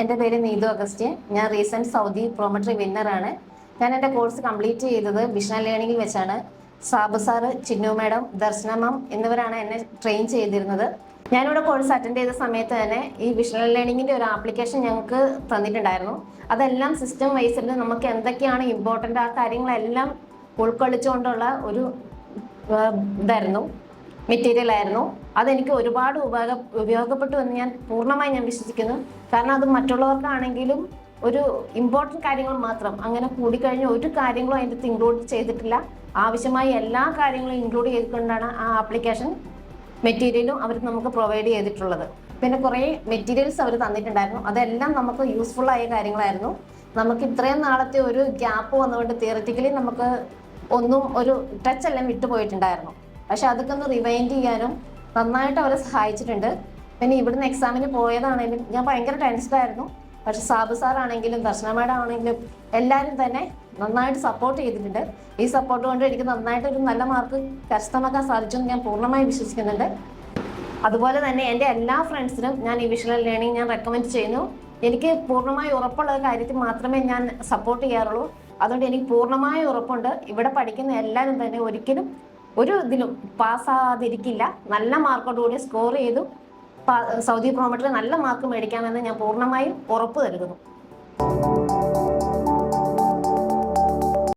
എന്റെ പേര് നീതു അഗസ്റ്റ്യൻ ഞാൻ റീസെന്റ് സൗദി പ്രോമട്രി വിന്നറാണ് ഞാൻ എന്റെ കോഴ്സ് കംപ്ലീറ്റ് ചെയ്തത് വിഷൻ ലേണിംഗിൽ വെച്ചാണ്. Sabu sir Chinnu madam Darshana ma'am എന്നിവരാണ് എന്നെ ട്രെയിൻ ചെയ്തിരുന്നത്. ഞാനിവിടെ കോഴ്സ് അറ്റൻഡ് ചെയ്ത സമയത്ത് തന്നെ ഈ വിഷൻ ലേണിങ്ങിന്റെ ഒരു ആപ്ലിക്കേഷൻ ഞങ്ങൾക്ക് തന്നിട്ടുണ്ടായിരുന്നു. അതെല്ലാം സിസ്റ്റം വൈസിൽ നമുക്ക് എന്തൊക്കെയാണ് ഇമ്പോർട്ടന്റ് ആ കാര്യങ്ങളെല്ലാം ഉൾക്കൊള്ളിച്ചുകൊണ്ടുള്ള ഒരു ഇതായിരുന്നു. മെറ്റീരിയൽ ആയിരുന്നു. അതെനിക്ക് ഒരുപാട് ഉപയോഗ ഉപയോഗപ്പെട്ടു എന്ന് ഞാൻ പൂർണമായി ഞാൻ വിശ്വസിക്കുന്നു. കാരണം അത് മറ്റുള്ളവർക്കാണെങ്കിലും ഒരു ഇമ്പോർട്ടന്റ് കാര്യങ്ങൾ മാത്രം അങ്ങനെ കൂടിക്കഴിഞ്ഞ ഒരു കാര്യങ്ങളും അതിന്റെ ഇൻക്ലൂഡ് ചെയ്തിട്ടില്ല. ആവശ്യമായ എല്ലാ കാര്യങ്ങളും ഇൻക്ലൂഡ് ചെയ്തുകൊണ്ടാണ് ആ ആപ്ലിക്കേഷൻ മെറ്റീരിയലും അവർ നമുക്ക് പ്രൊവൈഡ് ചെയ്തിട്ടുള്ളത്. പിന്നെ കുറേ മെറ്റീരിയൽസ് അവർ തന്നിട്ടുണ്ടായിരുന്നു. അതെല്ലാം നമുക്ക് യൂസ്ഫുൾ ആയ കാര്യങ്ങളായിരുന്നു. നമുക്ക് ഇത്രയും നാളത്തെ ഒരു ഗ്യാപ്പ് വന്നുകൊണ്ട് തിയററ്റിക്കലി നമുക്ക് ഒന്നും ഒരു ടച്ച് എല്ലാം വിട്ടുപോയിട്ടുണ്ടായിരുന്നു. പക്ഷെ അതൊക്കെ ഒന്ന് റിവൈൻഡ് ചെയ്യാനും നന്നായിട്ട് അവരെ സഹായിച്ചിട്ടുണ്ട്. പിന്നെ ഇവിടുന്ന് എക്സാമിന് പോയതാണെങ്കിലും ഞാൻ ഭയങ്കര ടെൻഷനായിരുന്നു പക്ഷെ സാബു സാറാണെങ്കിലും ദർശന മാഡം ആണെങ്കിലും എല്ലാവരും തന്നെ നന്നായിട്ട് സപ്പോർട്ട് ചെയ്തിട്ടുണ്ട്. ഈ സപ്പോർട്ട് കൊണ്ട് എനിക്ക് നന്നായിട്ട് ഒരു നല്ല മാർക്ക് കരസ്ഥമാക്കാൻ സാധിച്ചു എന്ന് ഞാൻ പൂർണമായി വിശ്വസിക്കുന്നുണ്ട്. അതുപോലെ തന്നെ എന്റെ എല്ലാ ഫ്രണ്ട്സിനും ഞാൻ ഈ വിഷ്വൽ ലേണിംഗ് ഞാൻ റെക്കമെൻഡ് ചെയ്യുന്നു. എനിക്ക് പൂർണമായി ഉറപ്പുള്ള കാര്യത്തിൽ മാത്രമേ ഞാൻ സപ്പോർട്ട് ചെയ്യാറുള്ളൂ. അതുകൊണ്ട് എനിക്ക് പൂർണമായ ഉറപ്പുണ്ട്. ഇവിടെ പഠിക്കുന്ന എല്ലാവരും തന്നെ ഒരിക്കലും ഒരു ഇതിലും പാസ്സാതിരിക്കില്ല നല്ല മാർക്കോടുകൂടി സ്കോർ ചെയ്തു. സൗദി പ്രോമറ്റിൽ നല്ല മാർക്ക് മേടിക്കാമെന്ന് ഞാൻ പൂർണമായും ഉറപ്പ് നൽകുന്നു